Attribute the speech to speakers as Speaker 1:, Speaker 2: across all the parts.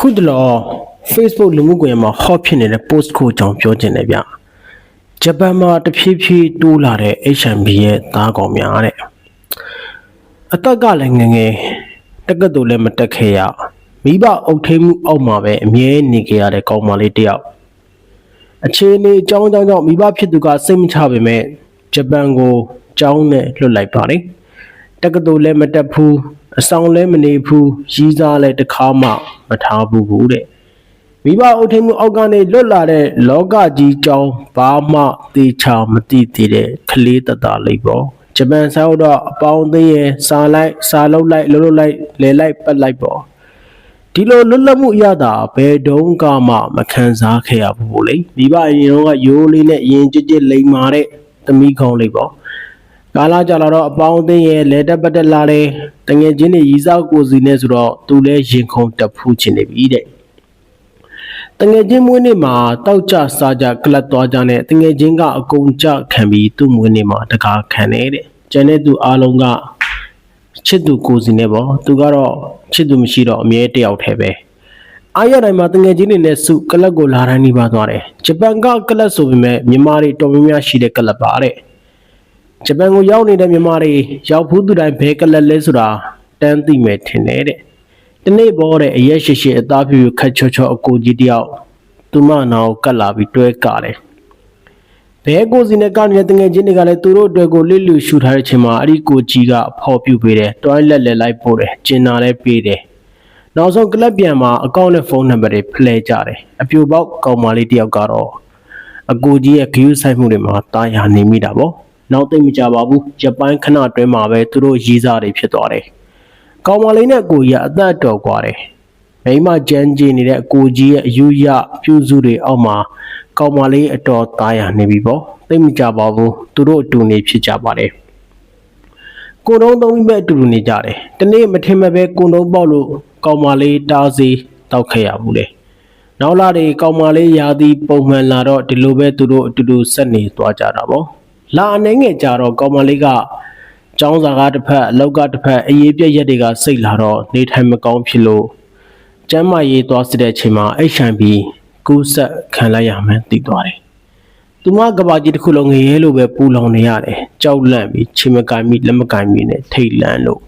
Speaker 1: အခုတလော Facebook လူမှုကွန်ရက်မှာ hot ဖြစ်နေတဲ့ post ကိုအကြောင်းပြောချင်တယ်ဗျဂျပန်မှာတဖြည်းဖြည်းတိုးလာတဲ့ H&B ရဲ့သားကောင်များတဲ့အသက်ကလည်းငယ်ငယ်တက္ကသိုလ်လည်းမတက်ခဲ့ရမိဘအုပ်ထိန်မှုအောက်မှာပဲအမြဲနေကြရတဲ့ကောင်မလေးတစ်ယောက်အခြေအနေအကြောင်းအကြောင်းကြောင့်မိဘဖြစ်သူကစိတ်မချပေမဲ့ဂျပန်ကိုကြောင်းနဲ့လွတ်လိုက်ပါလေတက္ကသိုလ်လည်းမတက်ဘူး အဆောင်လည်းမနေဘူးရီးစားလည်းတစ်ခါမှမထားဘူးဘူးတဲ့မိဘအုပ်ထိန်မှုအောက်ကနေလွတ်လာတဲ့လောကကြီးကြောင်းဘာမှသေချာမသိသေးတဲ့ကလေးတသားလေးပေါ့ဂျပန်ဆောက်တော့အပေါင်းအသင်းရဲ့စာလိုက်စာလုံးလိုက်လှုပ်လှုပ်လိုက်လဲလိုက်ပတ်လိုက်ပေါ့ဒီလိုလွတ်လပ်မှုအရတာဘယ်တုန်းကမှမခံစားခဲ့ရဘူးပေါ့လေမိဘအရင်တော့ကရိုးလေးနဲ့ရင်ကြစ်ကြစ်လိမ်မာတဲ့သမီးကောင်းလေးပေါ့ ကာလာကြလာတော့အပေါင်းအသင်းရဲ့လက်တက်ပတ်တက်လာတယ်တငယ်ချင်းတွေရီးစားကိုစီနဲ့ဆိုတော့သူလည်းရင်ခုန်တက်ဖူးချင်နေပြီတဲ့တငယ်ချင်းမွေးနေ့မှာတောက်ကြစားကြကလပ်သွားကြနဲ့တငယ်ချင်းကအကုန်ကြခံပြီးသူ့မွေးနေ့မှာတကားခံနေတဲ့ကျန်တဲ့သူအားလုံးကချစ်သူကိုစီနဲ့ပေါ့သူကတော့ချစ်သူမရှိတော့အမြဲတယောက်တည်းပဲအားရတိုင်းမှာတငယ်ချင်းတွေနဲ့စုကလပ်ကိုလာတိုင်းနေပါသွားတယ်ဂျပန်ကကလပ်ဆိုပေမဲ့မြန်မာတွေတော်များများရှိတဲ့ကလပ်ပါတဲ့ ဂျပန်ကိုရောက်နေတဲ့မြန်မာတွေရောက်ဖူးသူတိုင်းဘဲကလတ်လဲဆိုတာတန်းသိမယ်ထင်တယ်တဲ့။ဒီနေ့ပေါ်တဲ့အရက်ရှိရှိအသားဖြူဖြူခက်ချောချောအကိုကြီးတယောက်သူမနာကိုကတ်လာပြီးတွဲကတယ်။ဘဲကိုစီနဲ့ကနေတဲ့တငယ်ချင်းတွေကလည်းသူတို့အတွက်ကိုလစ်လူရှူထားတဲ့အချိန်မှာအဲ့ဒီကိုကြီးကအဖော်ပြပေးတယ်။တွိုင်းလက်လက်လိုက်ပို့တယ်။ကျင်နာလည်းပေးတယ်။နောက်ဆုံးကလပ်ပြန်မှာအကောင့်နဲ့ဖုန်းနံပါတ်တွေဖလှယ်ကြတယ်။အပြိုပေါက်ကောင်မလေးတယောက်ကတော့အကူကြီးရဲ့ဂယုဆိုင်မှုတွေမှာတာယာနေမိတာပေါ့ နောက်သိမ့်မကြပါဘူးရပိုင်းခဏတွင်းမှာပဲသူတို့ရီးစားတွေဖြစ်သွားတယ်။ကောင်မလေးနဲ့ကိုကြီးအသက်တော်ကွာတယ်။မိမကြမ်းကြည့်နေတဲ့အကိုကြီးရဲ့အယူရပြုစုတွေအောက်မှာကောင်မလေးအတော်သားရနေပြီပေါ့။သိမ့်မကြပါဘူးသူတို့အတူနေဖြစ်ကြပါတယ်။ကိုတုံးသုံးပြီးမဲ့အတူနေကြတယ်။တနေ့မထင်မဲ့ပဲကိုတုံးပေါက်လို့ကောင်မလေးတားစီတောက်ခဲ့ရဘူးလေ။နောက်လာတွေကောင်မလေးရာသီပုံမှန်လာတော့ဒီလိုပဲသူတို့အတူတူဆက်နေသွားကြတာပေါ့ လာအနေငယ်ကြတော့ကောင်မလေးကចောင်းစာကတစ်ဖက်အလောက်ကတစ်ဖက်အေးပြက်ရက်တွေကစိတ်လာတော့နေထိုင်မကောင်းဖြစ်လို့ကျမ်းမာရေးသွားစစ်တဲ့အချိန်မှာ HIV ကူးဆက်ခံလိုက်ရမှန်းသိသွားတယ်။သူမကဘာကြီးတစ်ခုလုံးငရဲလိုပဲပူလောင်နေရတယ်။ကြောက်လန့်ပြီးချင်မကင်ပြီးလက်မကင်ပြီးနဲ့ထိတ်လန့်လို့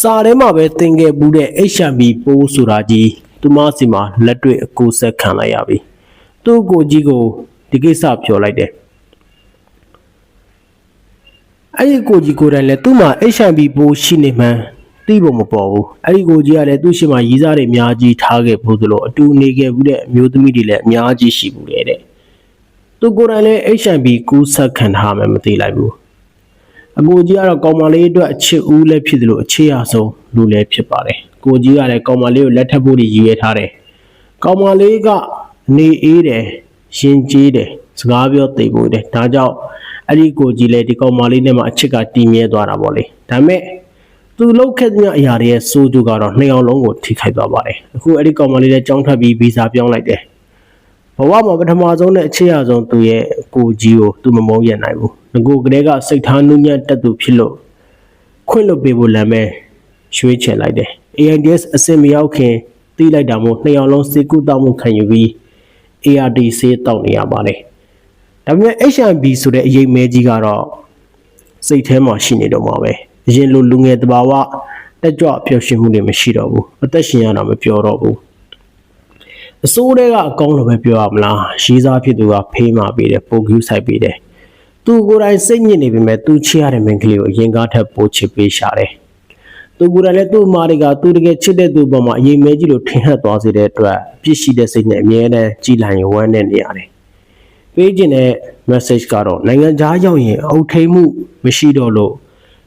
Speaker 1: စာထဲမှာပဲသင်ခဲ့ဘူးတဲ့ HIV ပိုးဆိုတာကြီးသူမစီမှာလက်တွေ့အကူဆက်ခံလိုက်ရပြီသူ့ကိုကြီးကိုဒီကိစ္စပြောလိုက်တယ် အဲ့ဒီကိုကြီးကိုယ်တိုင်လည်းသူ့မှာ HIV ပိုးရှိနေမှန်းသိဖို့မပေါ်ဘူးအဲ့ဒီကိုကြီးကလည်းသူ့ရှိမှာရီးစားတွေအများကြီးထားခဲ့ဘူးသလိုအတူနေခဲ့ဘူးတဲ့အမျိုးသမီးတွေလည်းအများကြီးရှိဘူးလေတဲ့သူကိုယ်တိုင်လည်း HIV ကူးဆက်ခံထားမှမသိလိုက်ဘူးအကိုကြီးကတော့ကောင်မလေးအတွက်အချစ်ဦးလည်းဖြစ်တယ်လို့အခြေအဆုံးလူလည်းဖြစ်ပါတယ်ကိုကြီးကလည်းကောင်မလေးကိုလက်ထပ်ဖို့ရည်ရွယ်ထားတယ်ကောင်မလေးကနေအေးတယ်ရှင်ကြီးတယ် စကားပြောသိဖို့တယ်ဒါကြောင့်အဲ့ဒီကိုကြီးလည်းဒီကောင်မလေးနဲ့မှအချစ်ကတည်မြဲသွားတာပေါ့လေဒါပေမဲ့သူလှုပ်ခက်တဲ့အရာတွေရဲ့စိုးကျိုးကတော့နှစ်ယောက်လုံးကိုထိခိုက်သွားပါတယ်အခုအဲ့ဒီကောင်မလေးလည်းကြောင်းထွက်ပြီးဗီဇာပြောင်းလိုက်တယ်ဘဝမှာပထမဆုံးနဲ့အခြေအဆုံးသူရဲ့ကိုကြီးကိုသူမမုန်းရနိုင်ဘူးငကိုကလေးကစိတ်ထားနှုံညံ့တက်သူဖြစ်လို့ခွင့်လွတ်ပေးဖို့လမ်းပဲရွှေ့ချယ်လိုက်တယ် ANDS အစင်မရောက်ခင်တီးလိုက်တာမို့နှစ်ယောက်လုံးစေကုတောက်မှုခံယူပြီး ARD ဆေးတောက်နေရပါတယ် ဒါပေမဲ့ HIV ဆိုတဲ့အရေးမဲကြီးကတော့စိတ်ထဲမှာရှိနေတော့မှာပဲအရင်လိုလူငယ်တဘာဝတက်ကြွပျော်ရွှင်မှုတွေမရှိတော့ဘူးအသက်ရှင်ရတာမပြောတော့ဘူးအစိုးရကအကောင်းလို့ပဲပြောရမလားရေးစားဖြစ်သူကဖေးမှပေးတယ်ပိုကူးဆိုင်ပေးတယ်သူကိုယ်တိုင်စိတ်ညစ်နေပေမဲ့သူချစ်ရတဲ့မိန်းကလေးကိုအရင်ကားထက်ပိုချစ်ပေးရှာတယ်သူကိုယ်တိုင်လည်းသူ့အမားတွေကသူတကယ်ချစ်တဲ့သူပေါ်မှာအရင်မဲကြီးလို့ထင်ဟပ်သွားစေတဲ့အတွက်အပြစ်ရှိတဲ့စိတ်နဲ့အမြဲတမ်းကြည်လင်ဝမ်းနဲ့နေရတယ် ပေးခြင်းတဲ့ message ကတော့နိုင်ငံသားရောက်ရင်အုတ်ထိန်မှုမရှိတော့လို့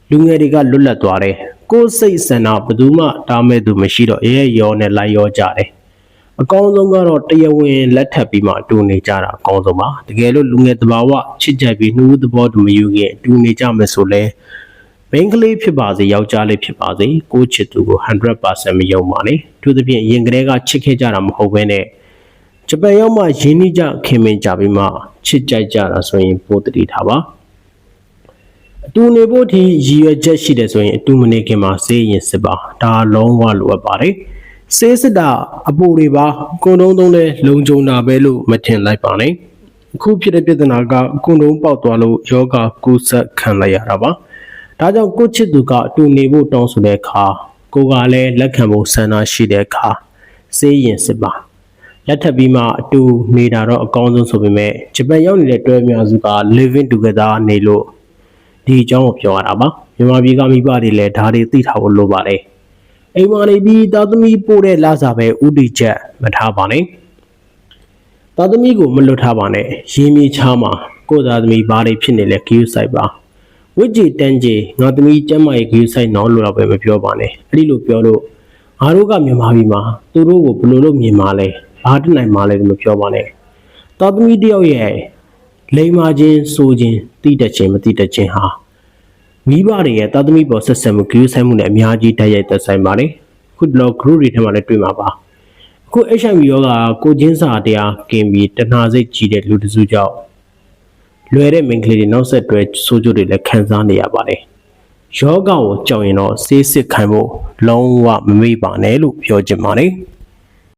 Speaker 1: လူငယ်တွေကလွတ်လပ်သွားတယ်ကိုယ်စိတ်ဆန္ဒဘယ်သူမှတားမဲ့သူမရှိတော့ရဲရောနဲ့လိုက်ရောကြတယ်အကောင်းဆုံးကတော့တရားဝင်လက်ထပ်ပြီးမှအတူနေကြတာအကောင်းဆုံးပါတကယ်လို့လူငယ်တဘာဝချစ်ကြိုက်ပြီးနှူးသဘောတူမယူခင်အတူနေကြမယ်ဆိုလဲဘင်္ဂလေးဖြစ်ပါစေယောက်ျားလေးဖြစ်ပါစေကိုယ့်ချစ်သူကို100%မယုံပါနဲ့သူသဖြင့်ရင်ကလေးကချစ်ခဲ့ကြတာမဟုတ်ဘဲနဲ့ ဂျပန်ရောက်မှရင်းနှီးကြခင်မင်ကြပြီးမှချစ်ကြိုက်ကြတာဆိုရင်ပိုတတိထားပါအတူနေဖို့ဒီရည်ရွယ်ချက်ရှိတယ်ဆိုရင်အတူမနေခင်မှာစေးရင်စစ်ပါဒါလုံးဝလိုအပ်ပါတယ်စေးစစ်တာအပူတွေပါကွန်တုံးသုံးလဲလုံခြုံတာပဲလို့မထင်လိုက်ပါနဲ့အခုဖြစ်တဲ့ပြဿနာကကွန်တုံးပေါက်သွားလို့ယောဂကူးဆက်ခံလိုက်ရတာပါဒါကြောင့်ကိုယ့်ချစ်သူကအတူနေဖို့တောင်းဆိုတဲ့အခါကိုကလည်းလက်ခံဖို့ဆန္ဒရှိတဲ့အခါစေးရင်စစ်ပါ လက်ထပ်ပြီးမှအတူနေတာတော့အကောင်းဆုံးဆိုပေမဲ့ဂျပန်ရောက်နေတဲ့တွဲအများစုက living together နေလို့ဒီအကြောင်းကိုပြောရတာပါမြန်မာပြည်ကမိဘတွေလည်းဒါတွေသိထားဖို့လိုပါတယ်အိမ်မာနေပြီးသားသမီးပို့တဲ့လစာပဲဥတီချက်မထားပါနဲ့သားသမီးကိုမလွတ်ထားပါနဲ့ရင်းမြေချားမှာကိုယ့်သားသမီးဘာတွေဖြစ်နေလဲဂယူးဆိုင်ပါဝစ်ကြီးတန်းကြီးငါသမီးကျမ်းမာရေးဂယူးဆိုင်တော့လို့တော့ပဲမပြောပါနဲ့အဲ့ဒီလိုပြောလို့ငါတို့ကမြန်မာပြည်မှာသူတို့ကိုဘယ်လိုလုပ်မြင်မှာလဲ ဘာတက်နိုင်မှာလဲလို့မပြောပါနဲ့သားသမီးတယောက်ရဲ့လိမ္မာခြင်းစိုးခြင်းတိတက်ခြင်းမတိတက်ခြင်းဟာမိဘတွေရဲ့တာသမီပေါ်ဆက်ဆက်မှုဂရုစိုက်မှုနဲ့အများကြီးတိုက်ရိုက်သက်ဆိုင်ပါတယ်ခုဒီလောက် group တွေထဲမှာလည်းတွေ့မှာပါအခု HIV ရောဂါကိုချင်းစာတရားကင်ပြီးတဏှာစိတ်ကြီးတဲ့လူတစ်စုကြောင့်လွယ်တဲ့မိန်းကလေးတွေနောက်ဆက်တွဲဆိုးကျိုးတွေလည်းခံစားနေရပါတယ်ယောဂကိုကြောက်ရင်တော့ဆေးစစ်ခိုင်းဖို့လုံးဝမမေ့ပါနဲ့လို့ပြောချင်ပါတယ်